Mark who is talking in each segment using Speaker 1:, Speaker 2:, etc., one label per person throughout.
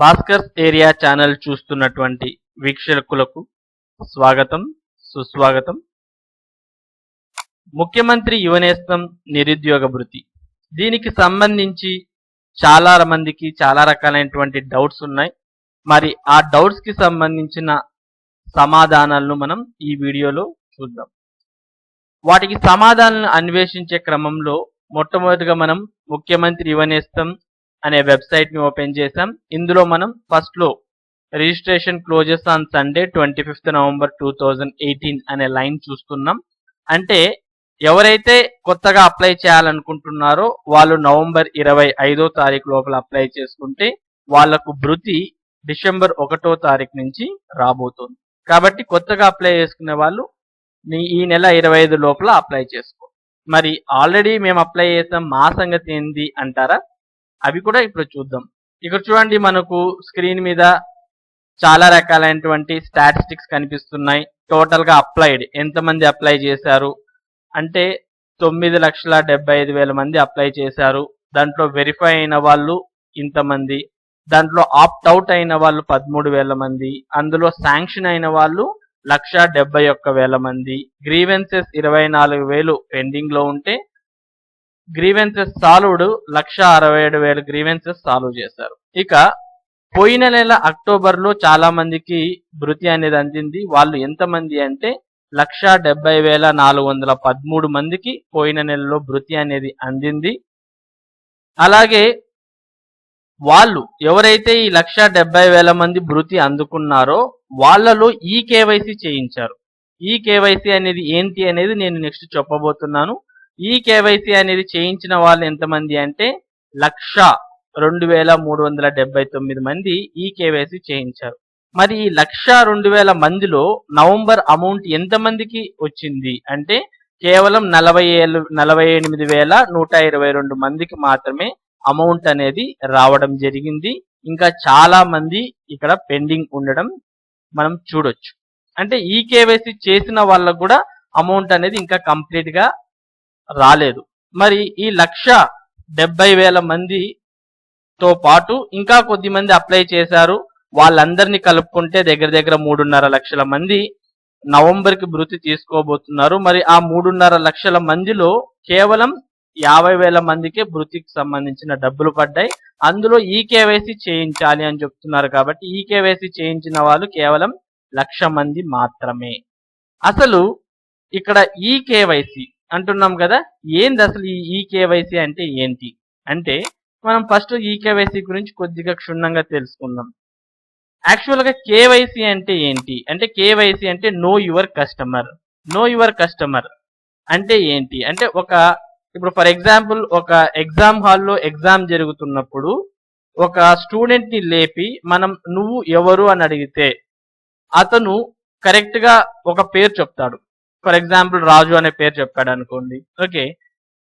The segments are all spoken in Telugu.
Speaker 1: భాస్కర్ ఏరియా ఛానల్ చూస్తున్నటువంటి వీక్షకులకు స్వాగతం సుస్వాగతం. ముఖ్యమంత్రి యువనేస్తం నిరుద్యోగ భృతి. దీనికి సంబంధించి చాలా మందికి చాలా రకాలైనటువంటి డౌట్స్ ఉన్నాయి. మరి ఆ డౌట్స్కి సంబంధించిన సమాధానాలను మనం ఈ వీడియోలో చూద్దాం. వాటికి సమాధానాలను అన్వేషించే క్రమంలో మొట్టమొదటిగా మనం ముఖ్యమంత్రి యువనేస్తం అనే వెబ్సైట్ని ఓపెన్ చేసాం ఇందులో మనం ఫస్ట్లో registration closes on Sunday twenty fifth November two thousand eighteen అనే లైన్ చూస్తున్నాం. అంటే ఎవరైతే కొత్తగా అప్లై చేయాలనుకుంటున్నారో వాళ్ళు నవంబర్ ఇరవై ఐదో తారీఖు లోపల అప్లై చేసుకుంటే వాళ్ళకు భృతి డిసెంబర్ ఒకటో తారీఖు నుంచి రాబోతుంది. కాబట్టి కొత్తగా అప్లై చేసుకునే వాళ్ళు ఈ నెల ఇరవై ఐదు లోపల అప్లై చేసుకో. మరి ఆల్రెడీ మేము అప్లై చేసాం మా సంగతి ఏంది అంటారా? అవి కూడా ఇప్పుడు చూద్దాం. ఇక్కడ చూడండి మనకు స్క్రీన్ మీద చాలా రకాలైనటువంటి స్టాటిస్టిక్స్ కనిపిస్తున్నాయి. టోటల్గా అప్లైడ్ ఎంతమంది అప్లై చేశారు? అంటే తొమ్మిది లక్షల డెబ్బై ఐదు వేల మంది అప్లై చేశారు. దాంట్లో వెరిఫై అయిన వాళ్ళు ఇంతమంది. దాంట్లో ఆప్ట్ అవుట్ అయిన వాళ్ళు పదమూడు వేల మంది. అందులో శాంక్షన్ అయిన వాళ్ళు లక్ష డెబ్బై ఒక్క వేల మంది. గ్రీవెన్సెస్ ఇరవై నాలుగు వేలు పెండింగ్లో ఉంటే గ్రీవెన్సెస్ సాల్వ్డ్ లక్ష అరవై ఏడు వేల గ్రీవెన్సెస్ సాల్వ్ చేశారు. ఇక పోయిన నెల అక్టోబర్లో చాలా మందికి భృతి అనేది అందింది. వాళ్ళు ఎంతమంది అంటే లక్ష డెబ్బై వేల నాలుగు వందల పదమూడు మందికి పోయిన నెలలో భృతి అనేది అందింది. అలాగే వాళ్ళు ఎవరైతే ఈ లక్ష డెబ్బై వేల మంది భృతి అందుకున్నారో వాళ్ళలో ఈ కేవైసీ చేయించారు. ఈ కేవైసీ అనేది ఏంటి అనేది నేను నెక్స్ట్ చెప్పబోతున్నాను. ఈ కేవైసీ అనేది చేయించిన వాళ్ళు ఎంతమంది అంటే లక్ష రెండు వేల మూడు వందల డెబ్బై తొమ్మిది మంది ఈ కేవైసీ చేయించారు. మరి ఈ లక్ష రెండు వేల మందిలో నవంబర్ అమౌంట్ ఎంత మందికి వచ్చింది? అంటే కేవలం నలభై ఏళ్ళు నలభై ఎనిమిది వేల నూట ఇరవై రెండు మందికి మాత్రమే అమౌంట్ అనేది రావడం జరిగింది. ఇంకా చాలా మంది ఇక్కడ పెండింగ్ ఉండడం మనం చూడొచ్చు. అంటే ఈ కేవైసీ చేసిన వాళ్ళకు కూడా అమౌంట్ అనేది ఇంకా కంప్లీట్గా రాలేదు. మరి ఈ లక్ష డెబ్బై వేల మందితో పాటు ఇంకా కొద్ది మంది అప్లై చేశారు. వాళ్ళందరినీ కలుపుకుంటే దగ్గర దగ్గర మూడున్నర లక్షల మంది నవంబర్కి భృతి తీసుకోబోతున్నారు. మరి ఆ మూడున్నర లక్షల మందిలో కేవలం యాభై వేల మందికే భృతికి సంబంధించిన డబ్బులు పడ్డాయి. అందులో ఈ కేవైసీ చేయించాలి అని చెప్తున్నారు కాబట్టి ఈ కేవైసీ చేయించిన వాళ్ళు కేవలం లక్ష మంది మాత్రమే. అసలు ఇక్కడ ఈ కేవైసీ అంటున్నాం కదా ఏంది అసలు ఈ ఈ కేవైసీ అంటే ఏంటి? అంటే మనం ఫస్ట్ ఈ కేవైసీ గురించి కొద్దిగా క్షుణ్ణంగా తెలుసుకుందాం. యాక్చువల్గా కేవైసీ అంటే ఏంటి? అంటే కేవైసీ అంటే know your customer know your customer అంటే ఏంటి? అంటే ఒక ఇప్పుడు ఫర్ ఎగ్జాంపుల్ ఒక ఎగ్జామ్ హాల్లో ఎగ్జామ్ జరుగుతున్నప్పుడు ఒక స్టూడెంట్ని లేపి మనం నువ్వు ఎవరు అని అడిగితే అతను కరెక్ట్గా ఒక పేరు చెప్తాడు. ఫర్ ఎగ్జాంపుల్ రాజు అనే పేరు చెప్పాడు అనుకోండి ఓకే.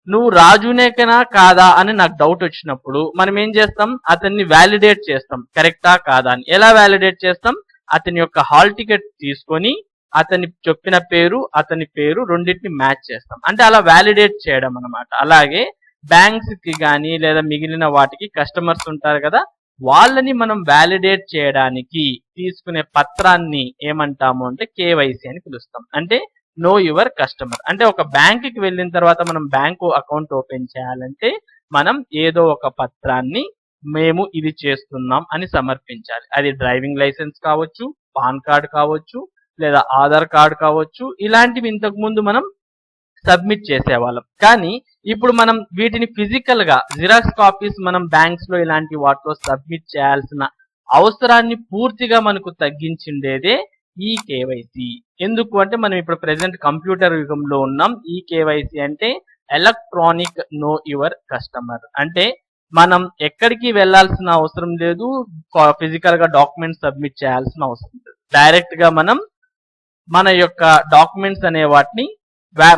Speaker 1: నువ్వు రాజునేకనా కాదా అని నాకు డౌట్ వచ్చినప్పుడు మనం ఏం చేస్తాం? అతన్ని వ్యాలిడేట్ చేస్తాం. కరెక్టా కాదా అని. ఎలా వ్యాలిడేట్ చేస్తాం? అతని యొక్క హాల్ టికెట్ తీసుకొని అతని చెప్పిన పేరు అతని పేరు రెండింటిని మ్యాచ్ చేస్తాం. అంటే అలా వ్యాలిడేట్ చేయడం అనమాట అలాగే బ్యాంక్స్కి కానీ లేదా మిగిలిన వాటికి కస్టమర్స్ ఉంటారు కదా వాళ్ళని మనం వ్యాలిడేట్ చేయడానికి తీసుకునే పత్రాన్ని ఏమంటాము అంటే కేవైసీ అని పిలుస్తాం. అంటే నో యువర్ కస్టమర్ అంటే ఒక బ్యాంక్కి వెళ్ళిన తర్వాత మనం బ్యాంకు అకౌంట్ ఓపెన్ చేయాలంటే మనం ఏదో ఒక పత్రాన్ని మేము ఇది చేస్తున్నాం అని సమర్పించాలి. అది డ్రైవింగ్ లైసెన్స్ కావచ్చు పాన్ కార్డ్ కావచ్చు లేదా ఆధార్ కార్డ్ కావచ్చు ఇలాంటివి ఇంతకు ముందు మనం సబ్మిట్ చేసేవాళ్ళం. కానీ ఇప్పుడు మనం వీటిని ఫిజికల్గా జిరాక్స్ కాపీస్ మనం బ్యాంక్స్లో ఇలాంటి వాటిలో సబ్మిట్ చేయాల్సిన అవసరాన్ని పూర్తిగా మనకు తగ్గించిండేదే ఈ కేవైసీ. ఎందుకు అంటే మనం ఇప్పుడు ప్రెసెంట్ కంప్యూటర్ యుగంలో ఉన్నాం. ఈ కేవైసీ అంటే ఎలక్ట్రానిక్ నో యువర్ కస్టమర్. అంటే మనం ఎక్కడికి వెళ్ళాల్సిన అవసరం లేదు. ఫిజికల్గా డాక్యుమెంట్స్ సబ్మిట్ చేయాల్సిన అవసరం లేదు. డైరెక్ట్గా మనం మన యొక్క డాక్యుమెంట్స్ అనే వాటిని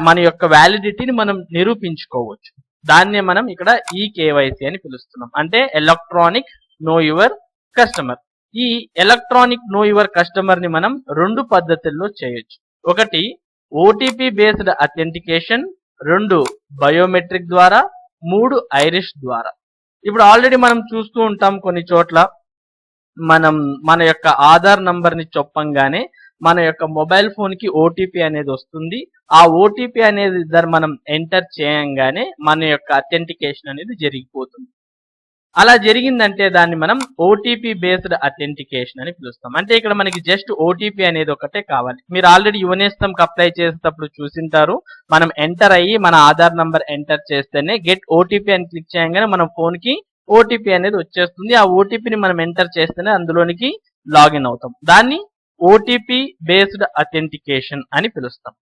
Speaker 1: మన యొక్క వ్యాలిడిటీని మనం నిరూపించుకోవచ్చు. దాన్నే మనం ఇక్కడ ఈ కేవైసీ అని పిలుస్తున్నాం. అంటే ఎలక్ట్రానిక్ నో యువర్ కస్టమర్. ఈ ఎలక్ట్రానిక్ నో యువర్ కస్టమర్ని మనం రెండు పద్ధతుల్లో చేయొచ్చు. ఒకటి ఓటీపీ బేస్డ్ అథెంటికేషన్ రెండు బయోమెట్రిక్ ద్వారా మూడు ఐరిష్ ద్వారా. ఇప్పుడు ఆల్రెడీ మనం చూస్తూ ఉంటాం కొన్ని చోట్ల మనం మన యొక్క ఆధార్ నంబర్ని చొప్పంగానే మన యొక్క మొబైల్ ఫోన్కి ఓటీపీ అనేది వస్తుంది. ఆ ఓటీపీ అనేది ఇద్దరు మనం ఎంటర్ చేయంగానే మన యొక్క అథెంటికేషన్ అనేది జరిగిపోతుంది. అలా జరిగిందంటే దాన్ని మనం ఓటీపీ బేస్డ్ అథెంటికేషన్ అని పిలుస్తాం. అంటే ఇక్కడ మనకి జస్ట్ ఓటీపీ అనేది ఒకటే కావాలి. మీరు ఆల్రెడీ యువనేస్తం అప్లై చేసేటప్పుడు చూసింటారు. మనం ఎంటర్ అయ్యి మన ఆధార్ నంబర్ ఎంటర్ చేస్తేనే గెట్ ఓటీపీ అని క్లిక్ చేయగానే మన ఫోన్కి ఓటీపీ అనేది వచ్చేస్తుంది. ఆ ఓటీపీని మనం ఎంటర్ చేస్తేనే అందులోనికి లాగిన్ అవుతాం. దాన్ని ఓటీపీ బేస్డ్ అథెంటికేషన్ అని పిలుస్తాం.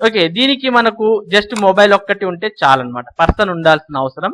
Speaker 1: ఓకే దీనికి మనకు జస్ట్ మొబైల్ ఒక్కటి ఉంటే చాలన్నమాట. పర్సన్ ఉండాల్సిన అవసరం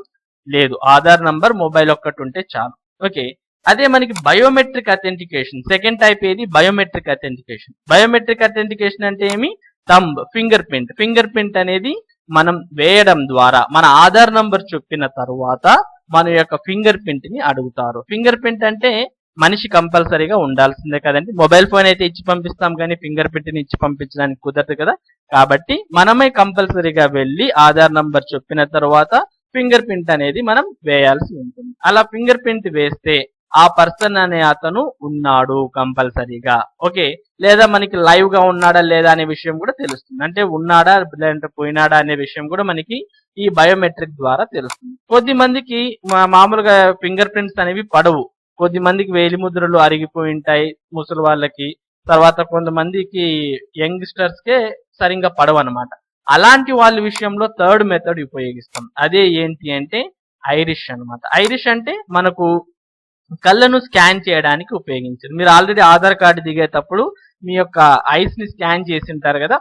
Speaker 1: లేదు. ఆధార్ నంబర్ మొబైల్ ఒక్కటి ఉంటే చాలు. ఓకే. అదే మనకి బయోమెట్రిక్ అథెంటికేషన్. సెకండ్ టైప్ ఏది? Biometric authentication. బయోమెట్రిక్ అథెంటికేషన్ అంటే ఏమి? Thumb finger print. Finger print అనేది మనం వేయడం ద్వారా మన ఆధార్ నంబర్ చెప్పిన తరువాత మన యొక్క ఫింగర్ ప్రింట్ని అడుగుతారు. ఫింగర్ ప్రింట్ అంటే మనిషి కంపల్సరీగా ఉండాల్సిందే కదండి. మొబైల్ ఫోన్ అయితే ఇచ్చి పంపిస్తాం కానీ ఫింగర్ ప్రింట్ని ఇచ్చి పంపించడానికి కుదరదు కదా. కాబట్టి మనమే కంపల్సరీగా వెళ్ళి ఆధార్ నంబర్ చెప్పిన తర్వాత ఫింగర్ ప్రింట్ అనేది మనం వేయాల్సి ఉంటుంది. అలా ఫింగర్ ప్రింట్ వేస్తే ఆ పర్సన్ అనే అతను ఉన్నాడు కంపల్సరీగా. ఓకే? లేదా మనకి లైవ్గా ఉన్నాడా లేదా అనే విషయం కూడా తెలుస్తుంది. అంటే ఉన్నాడా లేదంటే పోయినాడా అనే విషయం కూడా మనకి ఈ బయోమెట్రిక్ ద్వారా తెలుస్తుంది. కొద్ది మందికి మామూలుగా ఫింగర్ ప్రింట్స్ అనేవి పడవు. కొద్ది మందికి వేలి ముద్రలు అరిగిపోయి ఉంటాయి ముసలి వాళ్ళకి. తర్వాత కొంతమందికి యంగ్స్టర్స్ కే సరిగ్గా పడవు అనమాట అలాంటి వాళ్ళ విషయంలో థర్డ్ మెథడ్ ఉపయోగిస్తాం. అదే ఏంటి అంటే ఐరిష్ అన్నమాట. ఐరిష్ అంటే మనకు కళ్ళను స్కాన్ చేయడానికి ఉపయోగించారు. మీరు ఆల్రెడీ ఆధార్ కార్డు దిగేటప్పుడు మీ యొక్క ఐస్ని స్కాన్ చేసి ఉంటారు కదా?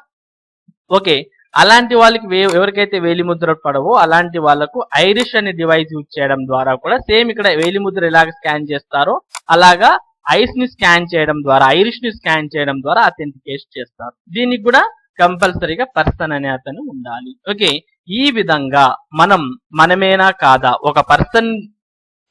Speaker 1: ఓకే. అలాంటి వాళ్ళకి వే- ఎవరికైతే వేలిముద్ర పడవో అలాంటి వాళ్ళకు ఐరిష్ అనే డివైస్ యూజ్ చేయడం ద్వారా కూడా సేమ్ ఇక్కడ వేలిముద్ర ఎలాగ స్కాన్ చేస్తారో అలాగా ఐస్ని స్కాన్ చేయడం ద్వారా ఐరిష్ని స్కాన్ చేయడం ద్వారా అథెంటికేట్ చేస్తారు. దీనికి కూడా కంపల్సరీగా పర్సన్ అనే అతను ఉండాలి. ఓకే ఈ విధంగా మనం మనమేనా కాదా ఒక పర్సన్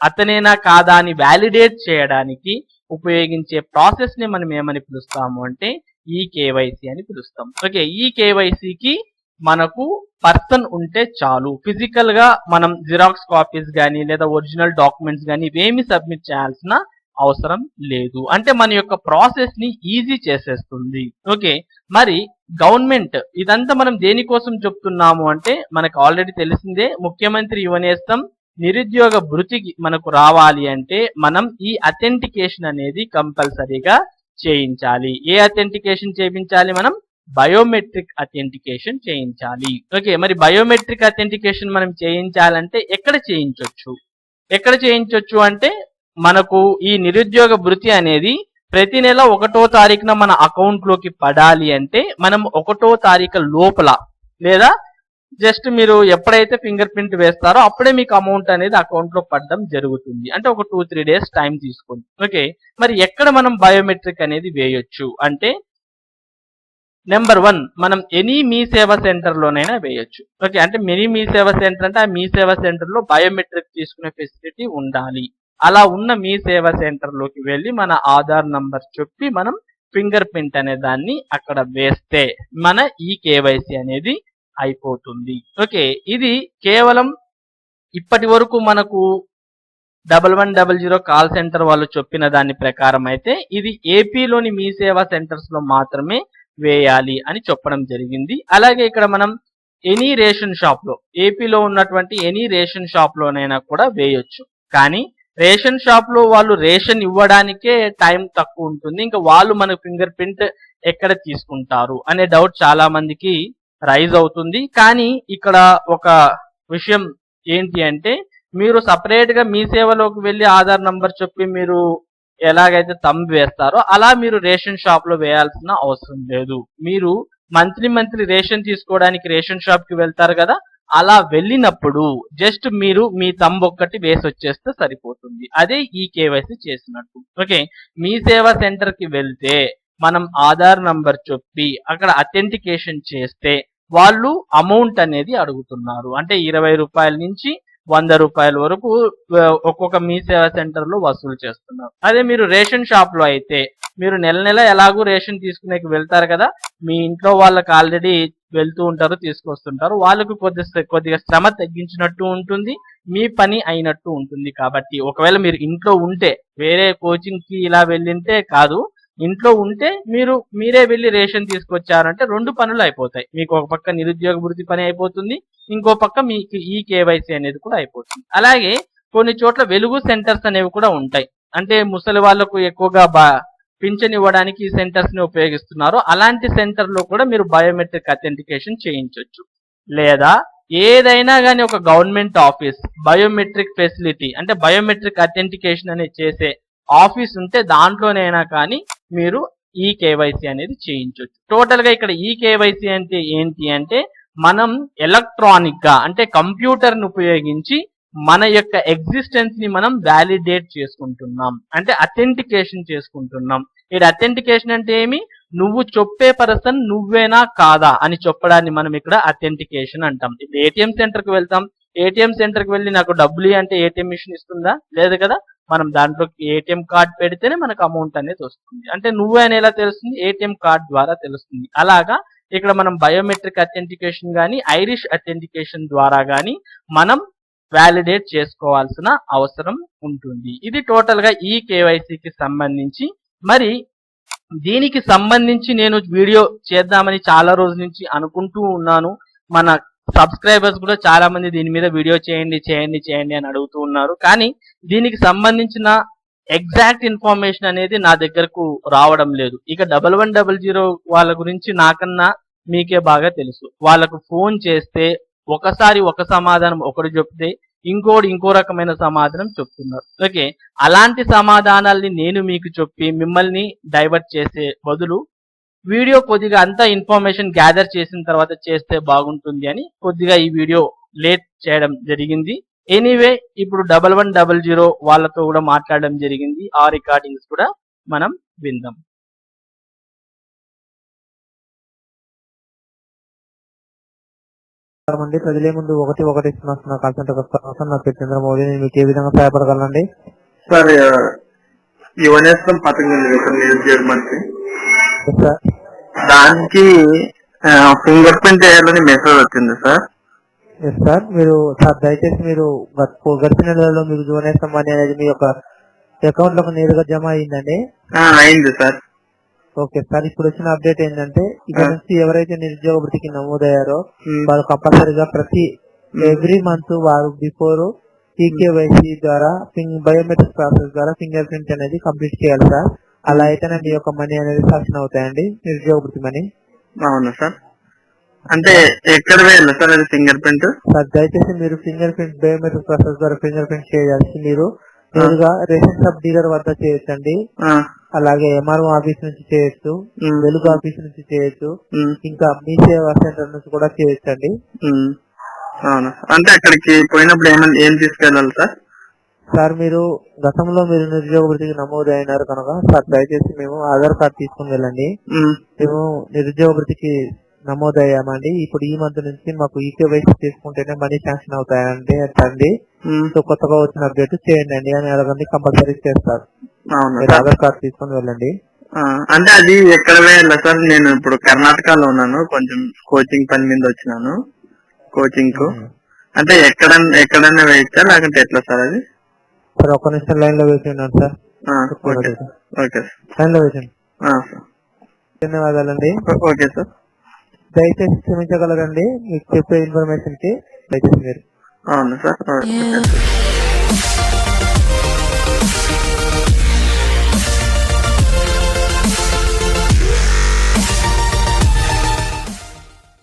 Speaker 1: అతనేనా కాదా అని వ్యాలిడేట్ చేయడానికి ఉపయోగించే ప్రాసెస్ని మనం ఏమని పిలుస్తాము అంటే ఈ కేవైసీ అని పిలుస్తాం. ఓకే ఈ కేవైసీకి మనకు పర్సన్ ఉంటే చాలు. ఫిజికల్గా మనం జిరాక్స్ కాపీస్ కానీ లేదా ఒరిజినల్ డాక్యుమెంట్స్ కానీ ఇవేమి సబ్మిట్ చేయాల్సిన అవసరం లేదు. అంటే మన యొక్క ప్రాసెస్ని ఈజీ చేసేస్తుంది. ఓకే మరి గవర్నమెంట్. ఇదంతా మనం దేనికోసం చెప్తున్నాము అంటే మనకు ఆల్రెడీ తెలిసిందే ముఖ్యమంత్రి యువనేస్తం నిరుద్యోగ భృతికి మనకు రావాలి అంటే మనం ఈ అథెంటికేషన్ అనేది కంపల్సరీగా చేయించాలి. ఏ అథెంటికేషన్ చేయించాలి మనం? బయోమెట్రిక్ అథెంటికేషన్ చేయించాలి. ఓకే మరి బయోమెట్రిక్ అథెంటికేషన్ మనం చేయించాలంటే ఎక్కడ చేయించవచ్చు ఎక్కడ చేయించవచ్చు అంటే మనకు ఈ నిరుద్యోగ భృతి అనేది ప్రతి నెల ఒకటో తారీఖున మన అకౌంట్లోకి పడాలి అంటే మనం ఒకటో తారీఖు లోపల లేదా జస్ట్ మీరు ఎప్పుడైతే ఫింగర్ ప్రింట్ వేస్తారో అప్పుడే మీకు అమౌంట్ అనేది అకౌంట్లో పడడం జరుగుతుంది. అంటే ఒక టూ త్రీ డేస్ టైం తీసుకుంది ఓకే? మరి ఎక్కడ మనం బయోమెట్రిక్ అనేది వేయొచ్చు? అంటే నెంబర్ వన్ మనం ఎనీ మీ సేవా సెంటర్ లోనైనా వేయొచ్చు. ఓకే? అంటే మినీ మీ సేవా సెంటర్ అంటే ఆ మీ సేవా సెంటర్లో బయోమెట్రిక్ తీసుకునే ఫెసిలిటీ ఉండాలి. అలా ఉన్న మీ సేవ సెంటర్లోకి వెళ్ళి మన ఆధార్ నంబర్ చెప్పి మనం ఫింగర్ ప్రింట్ అనే దాన్ని అక్కడ వేస్తే మన ఈ కేవైసీ అనేది అయిపోతుంది. ఓకే ఇది కేవలం ఇప్పటి వరకు మనకు double one double zero call centre వాళ్ళు చెప్పిన దాని ప్రకారం అయితే ఇది ఏపీలోని మీ సేవా సెంటర్స్లో మాత్రమే వేయాలి అని చెప్పడం జరిగింది. అలాగే ఇక్కడ మనం ఎనీ రేషన్ షాప్లో ఏపీలో ఉన్నటువంటి ఎనీ రేషన్ షాప్ లోనైనా కూడా వేయొచ్చు. కానీ రేషన్ షాప్లో వాళ్ళు రేషన్ ఇవ్వడానికే టైం తక్కువ ఉంటుంది. ఇంకా వాళ్ళు మన ఫింగర్ ప్రింట్ ఎక్కడ తీసుకుంటారు అనే డౌట్ చాలా మందికి రైజ్ అవుతుంది. కానీ ఇక్కడ ఒక విషయం ఏంటి అంటే మీరు సపరేట్గా మీ సేవలోకి వెళ్ళి ఆధార్ నంబర్ చెప్పి మీరు ఎలాగైతే తంబ్ వేస్తారో అలా మీరు రేషన్ షాప్లో వేయాల్సిన అవసరం లేదు. మీరు మంత్లీ మంత్లీ రేషన్ తీసుకోవడానికి రేషన్ షాప్కి వెళ్తారు కదా అలా వెళ్ళినప్పుడు జస్ట్ మీరు మీ తంబ్ ఒక్కటి వేసి వచ్చేస్తే సరిపోతుంది. అదే ఈ కేవైసీ చేసినట్టు. ఓకే? మీ సేవా సెంటర్కి వెళ్తే మనం ఆధార్ నంబర్ చెప్పి అక్కడ అథెంటికేషన్ చేస్తే వాళ్ళు అమౌంట్ అనేది అడుగుతున్నారు. అంటే ఇరవై రూపాయల నుంచి వంద రూపాయల వరకు ఒక్కొక్క మీ సేవా సెంటర్లో వసూలు చేస్తున్నారు. అదే మీరు రేషన్ షాప్లో అయితే మీరు నెల నెల ఎలాగూ రేషన్ తీసుకునేకి వెళ్తారు కదా? మీ ఇంట్లో వాళ్ళకి ఆల్రెడీ వెళ్తూ ఉంటారు తీసుకొస్తుంటారు. వాళ్ళకు కొద్ది కొద్దిగా శ్రమ తగ్గించినట్టు ఉంటుంది మీ పని అయినట్టు ఉంటుంది కాబట్టి. ఒకవేళ మీరు ఇంట్లో ఉంటే వేరే కోచింగ్కి ఇలా వెళ్ళింటే కాదు ఇంట్లో ఉంటే మీరు మీరే వెళ్ళి రేషన్ తీసుకొచ్చారంటే రెండు పనులు అయిపోతాయి. మీకు ఒక పక్క నిరుద్యోగ వృత్తి పని అయిపోతుంది ఇంకో పక్క మీకు ఈ కేవైసీ అనేది కూడా అయిపోతుంది. అలాగే కొన్ని చోట్ల వెలుగు సెంటర్స్ అనేవి కూడా ఉంటాయి. అంటే ముసలి వాళ్ళకు ఎక్కువగా బా పింఛన్ ఇవ్వడానికి ఈ సెంటర్స్ని ఉపయోగిస్తున్నారు అలాంటి సెంటర్లో కూడా మీరు బయోమెట్రిక్ అథెంటికేషన్ చేయించవచ్చు లేదా ఏదైనా కానీ ఒక గవర్నమెంట్ ఆఫీస్ బయోమెట్రిక్ ఫెసిలిటీ అంటే బయోమెట్రిక్ అథెంటికేషన్ అనేది చేసే ఆఫీస్ ఉంటే దాంట్లోనైనా కానీ మీరు ఈ కేవైసీ అనేది చేయించవచ్చు టోటల్గా ఇక్కడ ఈ కేవైసీ అంటే ఏంటి అంటే మనం ఎలక్ట్రానిక్గా అంటే కంప్యూటర్ని ఉపయోగించి మన యొక్క ఎగ్జిస్టెన్స్ని మనం వ్యాలిడేట్ చేసుకుంటున్నాం. అంటే అథెంటికేషన్ చేసుకుంటున్నాం. ఇక్కడ అథెంటికేషన్ అంటే ఏమి? నువ్వు చెప్పే పర్సన్ నువ్వేనా కాదా అని చెప్పడాన్ని మనం ఇక్కడ అథెంటికేషన్ అంటాం. ఇప్పుడు ఏటీఎం సెంటర్కి వెళ్తాం. ఏటీఎం సెంటర్కి వెళ్ళి నాకు డబ్బులు అంటే ఏటీఎం మిషన్ ఇస్తుందా? లేదు కదా? మనం దాంట్లో ఏటీఎం కార్డ్ పెడితేనే మనకు అమౌంట్ అనేది వస్తుంది. అంటే నువ్వే అని ఎలా తెలుస్తుంది ఏటీఎం కార్డ్ ద్వారా తెలుస్తుంది. అలాగా ఇక్కడ మనం బయోమెట్రిక్ అథెంటికేషన్ గానీ ఐరిష్ అథెంటికేషన్ ద్వారా గానీ మనం వ్యాలిడేట్ చేసుకోవాల్సిన అవసరం ఉంటుంది. ఇది టోటల్గా ఈ కేవైసీకి సంబంధించి మరి దీనికి సంబంధించి నేను వీడియో చేద్దామని చాలా రోజుల నుంచి అనుకుంటూ ఉన్నాను. మన సబ్స్క్రైబర్స్ కూడా చాలా మంది దీని మీద వీడియో చేయండి చేయండి చేయండి అని అడుగుతూ ఉన్నారు. కానీ దీనికి సంబంధించిన ఎగ్జాక్ట్ ఇన్ఫర్మేషన్ అనేది నా దగ్గరకు రావడం లేదు. ఇక డబల్ వన్ డబల్ జీరో వాళ్ళ గురించి నాకన్నా మీకే బాగా తెలుసు. వాళ్ళకు ఫోన్ చేస్తే ఒకసారి ఒక సమాధానం ఒకటి చెప్తే ఇంకోటి ఇంకో రకమైన సమాధానం చెప్తున్నారు. ఓకే అలాంటి సమాధానాల్ని నేను మీకు చెప్పి మిమ్మల్ని డైవర్ట్ చేసే బదులు వీడియో కొద్దిగా అంతా ఇన్ఫర్మేషన్ గ్యాదర్ చేసిన తర్వాత చేస్తే బాగుంటుంది అని కొద్దిగా ఈ వీడియో లేట్ చేయడం జరిగింది. ఎనీవే ఇప్పుడు డబల్ వన్ డబల్ జీరో వాళ్ళతో కూడా మాట్లాడడం జరిగింది. ఆ రికార్డింగ్స్ కూడా మనం విందాం.
Speaker 2: అండి ప్రజలే ముందు ఒకటి ఒకటి ఇస్తున్నా కాన్సెంట్ కోసం నా పేరు చంద్రమౌళి నేను మీకు ఏ విధంగా సహాయపడగలనండి?
Speaker 3: సార్ యువనేస్తం పథకం దానికి ఫింగర్ ప్రింట్ వేయాలని మెసేజ్ వచ్చింది సార్.
Speaker 2: ఎస్ సార్ మీరు సార్ దయచేసి మీరు గడిచిన నెలలో జోనేస్తాం మనీ అనేది మీ యొక్క అకౌంట్లోకి నేరుగా జమ అయిందండి?
Speaker 3: అయింది సార్.
Speaker 2: ఓకే సార్ ఇప్పుడు వచ్చిన అప్డేట్ ఏంటంటే ఇక్కడ. నుంచి ఎవరైతే నిరుద్యోగ వృత్తికి నమోదయ్యారో వారు కంపల్సరీగా ప్రతి ఎవ్రీ మంత్ వారు బిఫోర్ ఈకేవైసీ ద్వారా బయోమెట్రిక్ ప్రాసెస్ ద్వారా ఫింగర్ ప్రింట్ అనేది కంప్లీట్ చేయాలి సార్. అలా అయితేనే మీ యొక్క మనీ అనేది సాక్షన్ అవుతాయండి నిరుద్యోగ వృత్తి మనీ.
Speaker 3: అవునా సార్? అంటే ఎక్కడ వేయాలి సార్ అది ఫింగర్ ప్రింట్?
Speaker 2: సార్ దయచేసి మీరు ఫింగర్ ప్రింట్ బయోమెట్రిక్ ప్రాసెస్ ద్వారా ఫింగర్ ప్రింట్ చేయాల్సి మీరు నేరుగా రేషన్ సబ్ డీలర్ వద్ద చేయొచ్చండి. అలాగే ఎంఆర్ఓ ఆఫీస్ నుంచి చేయొచ్చు వెలుగు ఆఫీస్ నుంచి చేయొచ్చు ఇంకా మీ సేవా సెంటర్ నుంచి కూడా చేయొచ్చండి.
Speaker 3: అవునా. అంటే అక్కడికి పోయినప్పుడు ఏమన్నా ఏం తీసుకెళ్ళాలి సార్?
Speaker 2: సార్ మీరు గతంలో మీరు నిరుద్యోగ వృత్తికి నమోదు అయినారు కనుక సార్ దయచేసి మేము ఆధార్ కార్డ్ తీసుకుని వెళ్ళండి. మేము. నిరుద్యోగ వృత్తికి నమోదయ్యామండి. ఇప్పుడు ఈ మంత్ నుంచి మాకు ఈకేవైసీ తీసుకుంటేనే మనీ శాంక్షన్ అవుతాయండి అండి
Speaker 3: ఉమ్,
Speaker 2: సో కొత్తగా వచ్చిన అప్డేట్ చేయండి అండి. అని అడగండి కంపల్సరీ చేస్తారు. మీరు ఆధార్ కార్డ్ తీసుకొని వెళ్ళండి.
Speaker 3: అంటే అది ఎక్కడ వేయాలి సార్ నేను ఇప్పుడు కర్ణాటకలో ఉన్నాను కొంచెం కోచింగ్ పని మీద వచ్చినాను కోచింగ్కు అంటే ఎక్కడ ఎక్కడన్నా వేయచ్చా లేకుంటే ఎట్లా సార్ అది?
Speaker 2: సార్ ఒక్క నిమిషం లైన్లో వేసి ఉన్నాను సార్.
Speaker 3: Okay sir. ఓకే లైన్లో సార్.
Speaker 2: ధన్యవాదాలండి.
Speaker 3: Okay sir.
Speaker 2: దయచేసి క్షమించగలరండి మీకు చెప్పే ఇన్ఫర్మేషన్కి దయచేసి మీరు.
Speaker 3: అవును సార్.